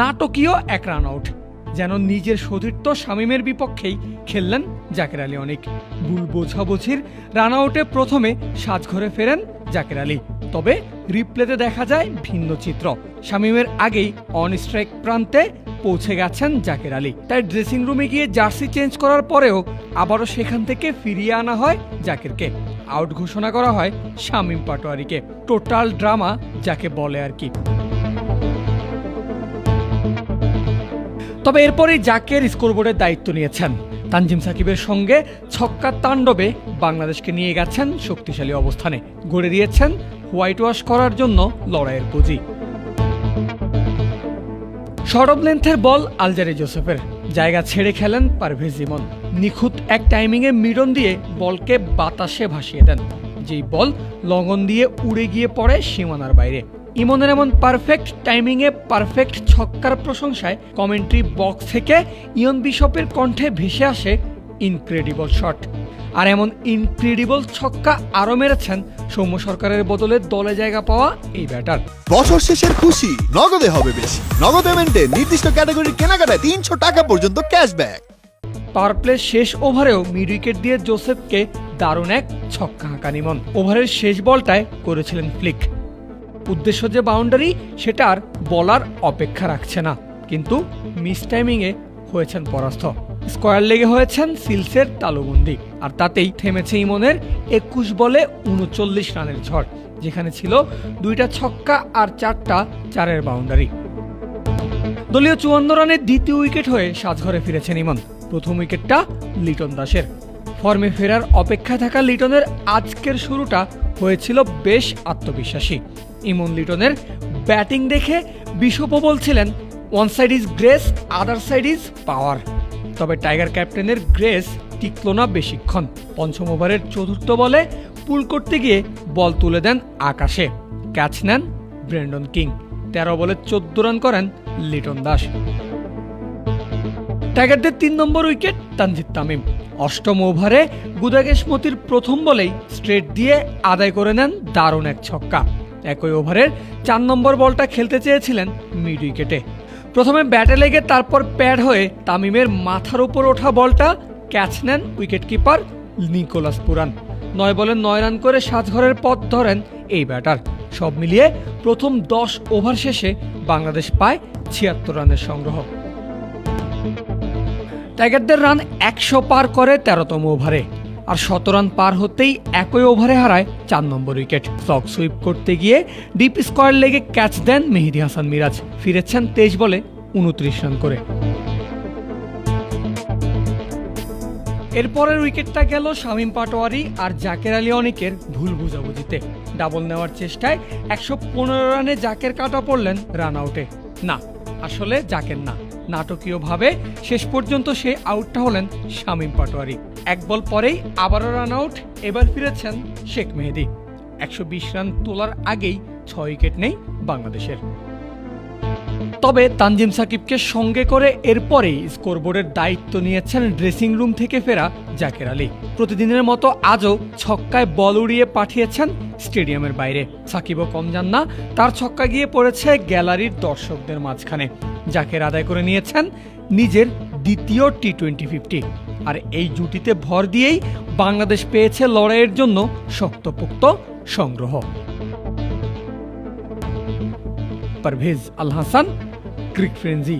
নাটকীয় এক run out যেন নিজের সতীর্থ শামীমের বিপক্ষেই খেললেন জাকের আলী অনেক। ভুল বোঝাবুঝির রান আউটে প্রথমে সাজঘরে ফেরেন জাকের আলী, তবে রিপ্লেতে দেখা যায় ভিন্ন চিত্র। শামীমের আগেই অন স্ট্রাইক প্রান্তে পৌঁছে গেছেন জাকের আলী। তাই ড্রেসিং রুমে গিয়ে জার্সি চেঞ্জ করার পরেও আবারও সেখান থেকে ফিরিয়ে আনা হয় জাকিরকে। আউট ঘোষণা করা হয় শামীম পাটোয়ারিকে। টোটাল ড্রামা যাকে বলে আর কি। তবে এরপরেই জাকের স্কোরবোর্ডের দায়িত্ব নিয়েছেন। তানজিম সাকিবের সঙ্গে ছক্কা তাণ্ডবে বাংলাদেশকে নিয়ে গেছেন শক্তিশালী অবস্থানে। গড়ে দিয়েছেন হোয়াইট ওয়াশ করার জন্য লড়াইয়ের পুঁজি। সরব লেন্থের বল আলজারি জোসেফের। জায়গা ছেড়ে খেলেন পারভেজ ইমন। নিখুঁত এক টাইমিংয়ে মিডন দিয়ে বলকে বাতাসে ভাসিয়ে দেন। যেই বল লগন দিয়ে উড়ে গিয়ে পড়ে সীমানার বাইরে। ইমনের এমন পারফেক্ট টাইমিংয়ে পারফেক্ট ছক্কার প্রশংসায় কমেন্ট্রি বক্স থেকে ইয়ন বিশপের কণ্ঠে ভেসে আসে ইনক্রেডিবল শট আর এমন ইনক্রেডিবল ছক্কা আরও মেরেছেন সৌম্য সরকারের বদলে দলে জায়গা পাওয়া এই ব্যাটার বছর শেষের খুশি নগদে হবে বেশি। নগদ পেমেন্টে নির্দিষ্ট ক্যাটাগরির কেনাকাটায় তিনশো টাকা পর্যন্ত ক্যাশব্যাক পাওয়ার প্লে শেষ ওভারেও মিড উইকেট দিয়ে জোসেফকে দারুণ এক ছক্কা হাঁকা নিমন। ওভারের শেষ বলটায় করেছিলেন ফ্লিক উদ্দেশ্য যে বাউন্ডারি সেটা আর বলার অপেক্ষা রাখছে না। কিন্তু মিস টাইমিংয়ে হয়েছেন পরাস্ত। স্কোয়ার লেগে হয়েছেন সিলসের তালুবন্দি। আর তাতেই থেমেছে ইমনের একুশ বলে উনচল্লিশ রানের ঝড়, যেখানে ছিল দুইটা ছক্কা আর চারটা চারের বাউন্ডারি। দলীয় চুয়ান্ন রানের দ্বিতীয় উইকেট হয়ে সাজঘরে ফিরেছেন ইমন। প্রথম উইকেটটা লিটন দাসের। ফর্মে ফেরার অপেক্ষায় থাকা লিটনের আজকের শুরুটা হয়েছিল বেশ আত্মবিশ্বাসী। ইমন লিটনের ব্যাটিং দেখে বিশপও বলছিলেন one side is grace other side is power তবে টাইগার ক্যাপ্টেনের গ্রেস টিকল না বেশিক্ষণ। পঞ্চম ওভারের চতুর্থ বলে পুল করতে গিয়ে বল তুলে দেন আকাশে। ক্যাচ নেন ব্রেন্ডন কিং। তেরো বলে চোদ্দ রান করেন লিটন দাস। টাইগারদের তিন নম্বর উইকেট তানজিদ তামিম। অষ্টম ওভারে গুদাগেশ মতির প্রথম বলেই স্ট্রেট দিয়ে আদায় করে নেন দারুণ এক ছক্কা। একই ওভারের চার নম্বর বলটা খেলতে চেয়েছিলেন মিড উইকেটে। প্রথমে ব্যাটে লেগে তারপর প্যাড হয়ে তামিমের মাথার উপর ওঠা বলটা ক্যাচ নেন উইকেট কিপার নিকোলাস পুরান। নয় বলে নয় রান করে সাজঘরের পথ ধরেন এই ব্যাটার। সব মিলিয়ে প্রথম দশ ওভার শেষে বাংলাদেশ পায় ছিয়াত্তর রানের সংগ্রহ। টাইগারদের রান একশো পার করে তেরোতম ওভারে। আর শত রান পার হতেই একই ওভারে হারায় চার নম্বর উইকেট। ফ্লক সুইপ করতে গিয়ে ডিপ স্কোয়ার লেগে ক্যাচ দেন মেহেদি হাসান মিরাজ। ফিরেছেন তেইশ বলে উনত্রিশ রান করে। এরপরের উইকেটটা গেল শামীম পাটোয়ারি আর জাকের আলী অনিকের ভুল বুঝাবুঝিতে। ডাবল নেওয়ার চেষ্টায় একশো পনেরো রানে জাকের কাটা পড়লেন রান আউটে। না, আসলে জাকের না। নাটকীয়ভাবে শেষ পর্যন্ত সে আউটটা হলেন শামীম পাটোয়ারি। এক বল পরেই আবারও রান আউট এবার ফিরেছেন শেখ মেহেদি। একশো বিশ রান তোলার আগেই ছয় উইকেট নেই বাংলাদেশের। তবে তানজিম সাকিবকে সঙ্গে করে এরপরেই স্কোরবোর্ডের দায়িত্ব নিয়েছেন ড্রেসিং রুম থেকে ফেরা জাকের আলী। প্রতিদিনের মতো আজও ছক্কায় বল উড়িয়ে পাঠিয়েছেন স্টেডিয়ামের বাইরে। সাকিবও কম যান না, তার ছক্কা গিয়ে পড়েছে গ্যালারির দর্শকদের মাঝখানে। জাকের আদায় করে নিয়েছেন নিজের দ্বিতীয় টি টোয়েন্টি ফিফটি আর এই জুটিতে ভর দিয়েই বাংলাদেশ পেয়েছে লড়াইয়ের জন্য শক্তপোক্ত সংগ্রহ। Parvez Al Hasan, cric frenzy